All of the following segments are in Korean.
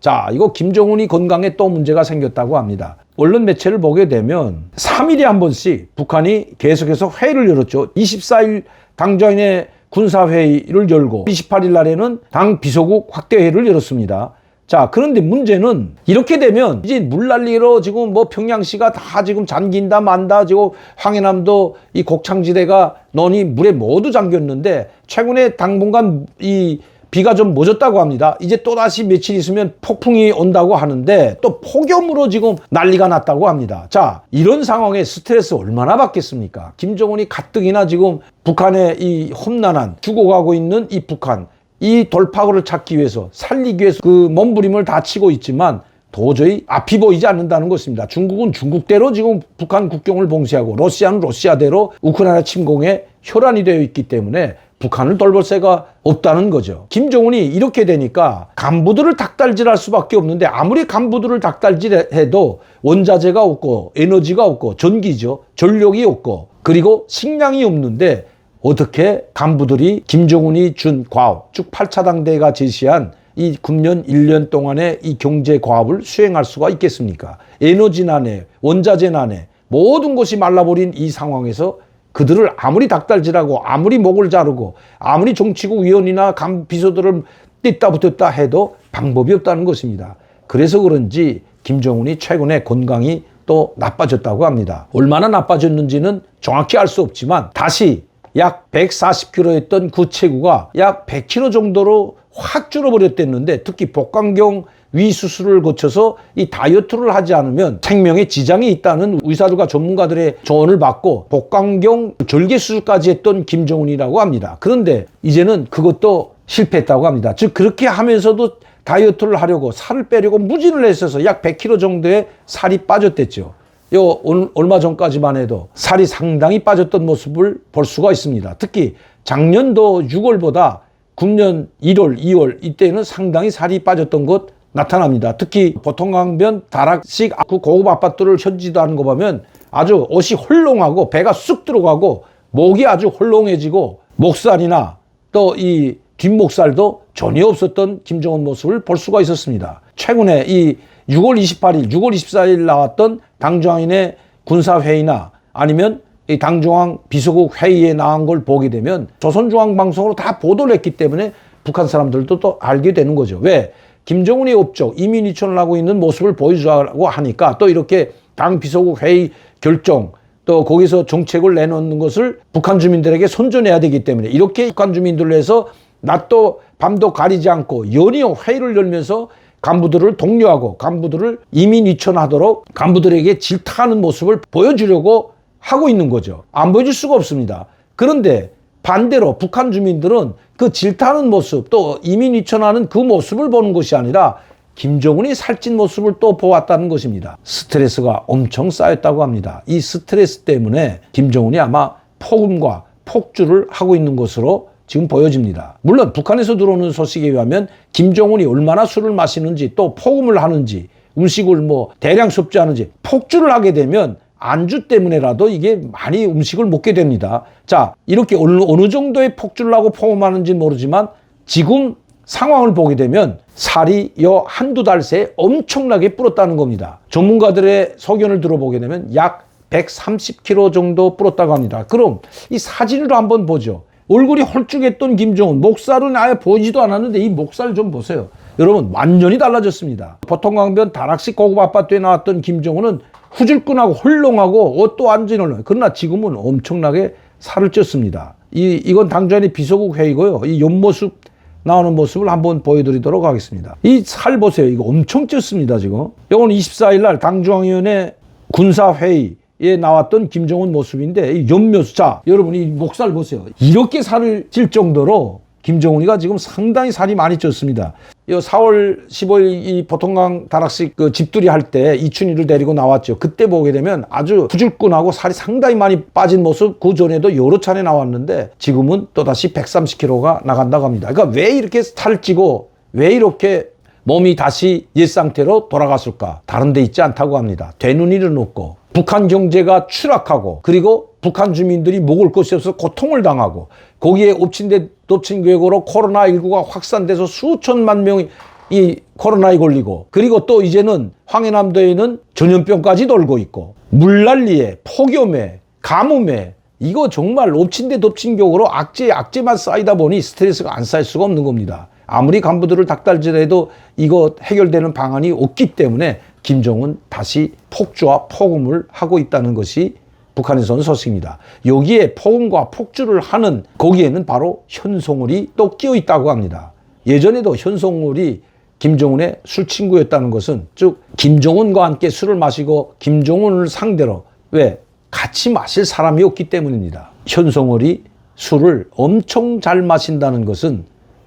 자, 이거 김정은이 건강에 또 문제가 생겼다고 합니다. 언론 매체를 보게 되면 3일에 한 번씩 북한이 계속해서 회의를 열었죠. 24일 당정의 군사회의를 열고 28일 날에는 당 비서국 확대회의를 열었습니다. 자, 그런데 문제는 이렇게 되면 이제 물난리로 지금 뭐 평양시가 다 지금 잠긴다 만다 지금 황해남도 이 곡창지대가 너니 물에 모두 잠겼는데 최근에 당분간 이 비가 좀 멎었다고 합니다. 이제 또다시 며칠 있으면 폭풍이 온다고 하는데 또 폭염으로 지금 난리가 났다고 합니다. 자, 이런 상황에 스트레스 얼마나 받겠습니까? 김정은이 가뜩이나 지금 북한의 이 험난한 죽어가고 있는 이 북한 이 돌파구를 찾기 위해서 살리기 위해서 그 몸부림을 다 치고 있지만 도저히 앞이 보이지 않는다는 것입니다. 중국은 중국대로 지금 북한 국경을 봉쇄하고 러시아는 러시아대로 우크라이나 침공에 혈안이 되어 있기 때문에 북한을 돌볼 새가 없다는 거죠. 김정은이 이렇게 되니까 간부들을 닭달질할 수밖에 없는데 아무리 간부들을 닭달질해도 원자재가 없고 에너지가 없고 전기죠. 전력이 없고 그리고 식량이 없는데 어떻게 간부들이 김정은이 준 과업, 쭉 8차 당대가 제시한 이 9년, 1년 동안의 이 경제 과업을 수행할 수가 있겠습니까? 에너지난에, 원자재난에 모든 것이 말라버린 이 상황에서 그들을 아무리 닭달질하고 아무리 목을 자르고 아무리 정치국 위원이나 감 비서들을 뜯다 붙었다 해도 방법이 없다는 것입니다. 그래서 그런지 김정은이 최근에 건강이 또 나빠졌다고 합니다. 얼마나 나빠졌는지는 정확히 알 수 없지만 다시 약 140kg였던 그 체구가 약 100kg 정도로 확 줄어버렸댔는데 특히 복강경 위 수술을 거쳐서 이 다이어트를 하지 않으면 생명에 지장이 있다는 의사들과 전문가들의 조언을 받고 복강경 절개 수술까지 했던 김정은이라고 합니다. 그런데 이제는 그것도 실패했다고 합니다. 즉 그렇게 하면서도 다이어트를 하려고 살을 빼려고 무진을 했어서 약 100kg 정도의 살이 빠졌댔죠. 요 올- 얼마 전까지만 해도 살이 상당히 빠졌던 모습을 볼 수가 있습니다. 특히 작년도 6월보다 9년 1월, 2월 이때는 상당히 살이 빠졌던 것 나타납니다. 특히 보통강변 다락식 그 고급 아파트를 현지도 하는 거 보면 아주 옷이 헐렁하고 배가 쑥 들어가고 목이 아주 헐렁해지고 목살이나 또 이 뒷목살도 전혀 없었던 김정은 모습을 볼 수가 있었습니다. 최근에 이 6월 28일, 6월 24일 나왔던 당중앙인의 군사회의나 아니면 이 당중앙 비서국 회의에 나온 걸 보게 되면 조선중앙방송으로 다 보도를 했기 때문에 북한 사람들도 또 알게 되는 거죠. 왜? 김정은의 업적, 이민이천을 하고 있는 모습을 보여주라고 하니까 또 이렇게 당 비서국 회의 결정, 또 거기서 정책을 내놓는 것을 북한 주민들에게 선전해야 되기 때문에 이렇게 북한 주민들로 해서 낮도 밤도 가리지 않고 연이어 회의를 열면서 간부들을 독려하고 간부들을 이민 이천하도록 간부들에게 질타하는 모습을 보여주려고 하고 있는 거죠. 안 보여줄 수가 없습니다. 그런데 반대로 북한 주민들은 그 질타하는 모습 또 이민 이천하는 그 모습을 보는 것이 아니라 김정은이 살찐 모습을 또 보았다는 것입니다. 스트레스가 엄청 쌓였다고 합니다. 이 스트레스 때문에 김정은이 아마 폭음과 폭주를 하고 있는 것으로 지금 보여집니다. 물론 북한에서 들어오는 소식에 의하면 김정은이 얼마나 술을 마시는지 또 폭음을 하는지 음식을 뭐 대량 섭취하는지 폭주를 하게 되면 안주 때문에라도 이게 많이 음식을 먹게 됩니다. 자, 이렇게 어느, 어느 정도의 폭주를 하고 폭음하는지 모르지만 지금 상황을 보게 되면 살이 요 한두 달 새에 엄청나게 불었다는 겁니다. 전문가들의 소견을 들어보게 되면 약 130kg 정도 불었다고 합니다. 그럼 이 사진으로 한번 보죠. 얼굴이 홀쭉했던 김정은, 목살은 아예 보이지도 않았는데 이 목살 좀 보세요. 여러분, 완전히 달라졌습니다. 보통강변 다락식 고급 아파트에 나왔던 김정은은 후줄근하고 헐렁하고 옷도 완전히 헐렁. 그러나 지금은 엄청나게 살을 쪘습니다. 이, 이건 당전의 비서국 회의고요. 이 옆모습 나오는 모습을 한번 보여드리도록 하겠습니다. 이 살 보세요. 이거 엄청 쪘습니다, 지금. 이건 24일 날 당중앙위원회 군사회의에 나왔던 김정은 모습인데, 이 옆모습. 자, 여러분, 이 목살 보세요. 이렇게 살을 찔 정도로 김정은이가 지금 상당히 살이 많이 쪘습니다. 이 4월 15일 이 보통강 다락식 그 집들이 할 때 이춘희를 데리고 나왔죠. 그때 보게 되면 아주 부줄근하고 살이 상당히 많이 빠진 모습 그 전에도 여러 차례 나왔는데 지금은 또다시 130kg가 나간다고 합니다. 그러니까 왜 이렇게 살을 찌고 왜 이렇게 몸이 다시 옛 상태로 돌아갔을까? 다른 데 있지 않다고 합니다. 되는 일은 없고 북한 경제가 추락하고 그리고 북한 주민들이 먹을 것이 없어서 고통을 당하고 거기에 엎친 데 덮친 격으로 코로나19가 확산돼서 수천만 명이 이 코로나에 걸리고 그리고 또 이제는 황해남도에는 전염병까지 돌고 있고 물난리에 폭염에 가뭄에 이거 정말 엎친 데 덮친 격으로 악재에 악재만 쌓이다 보니 스트레스가 안 쌓일 수가 없는 겁니다. 아무리 간부들을 닥달질해도 이거 해결되는 방안이 없기 때문에 김정은 다시 폭주와 폭음을 하고 있다는 것이 북한에서는 소식입니다. 여기에 폭음과 폭주를 하는 거기에는 바로 현송월이 또 끼어 있다고 합니다. 예전에도 현송월이 김정은의 술 친구였다는 것은 즉 김정은과 함께 술을 마시고 김정은을 상대로 왜 같이 마실 사람이 없기 때문입니다. 현송월이 술을 엄청 잘 마신다는 것은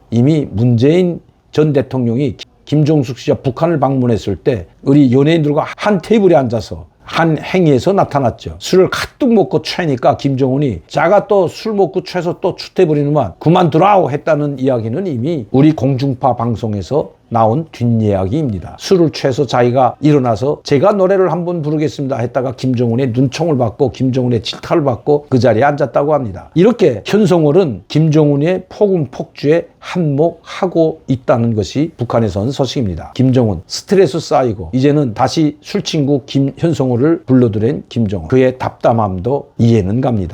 이미 문재인 전 대통령이 김종숙 씨가 북한을 방문했을 때 우리 연예인들과 한 테이블에 앉아서 한 행위에서 나타났죠. 술을 가득 먹고 취하니까 김정은이 자가 또 술 먹고 취해서 또 추태버리는만 그만두라고 했다는 이야기는 이미 우리 공중파 방송에서 나온 뒷이야기입니다. 술을 취해서 자기가 일어나서 제가 노래를 한번 부르겠습니다 했다가 김정은의 눈총을 받고 김정은의 질타를 받고 그 자리에 앉았다고 합니다. 이렇게 현성월은 김정은의 폭음 폭주에 한몫하고 있다는 것이 북한에선 소식입니다. 김정은 스트레스 쌓이고 이제는 다시 술친구 김현성월을 불러들인 김정은 그의 답답함도 이해는 갑니다.